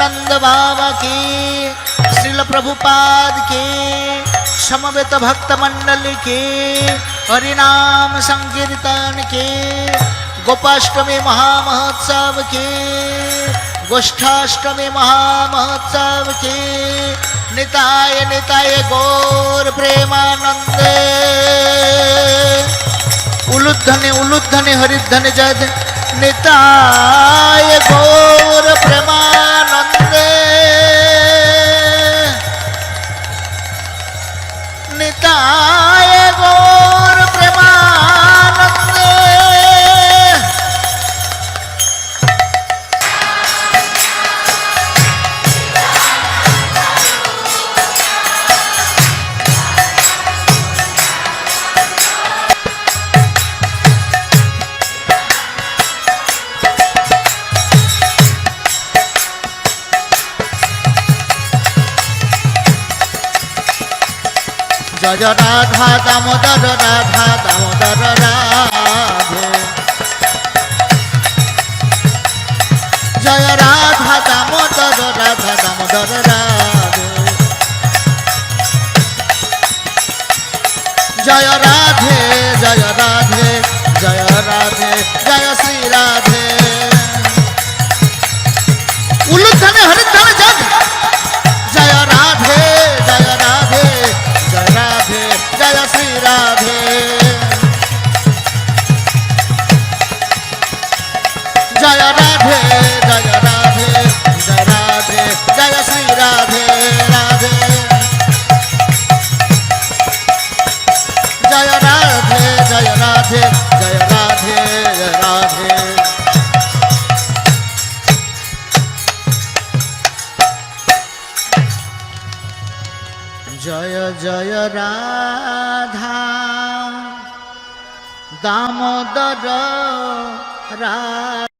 नंद बाबा की श्रील प्रभुपाद की समवेत भक्त मंडल की हरिनाम संकीर्तन की गोपाष्टमी महामहोत्सव की गोष्ठाष्टमी महामहोत्सव की निताय निताय गौर प्रेमानंद उलुद्धने उलुद्धने हरिद्धने जद निताय गौर জয় রাধা দামোদর রাধা দামোদর রাধে জয় রাধা দামোদর রাধা দামোদর রাধে জয় রাধে জয় রাধে জয় রাধে জয় শ্রী রাধে উলুধ্বনে, হরিধ্বনে, জয়। জয় রাধে জয় রাধে জয় রাধে জয় রাধে, জয় শ্রী রাধে রাধে। জয় রাধে জয় রাধে জয় রাধে রাধে। জয় দামোদর রা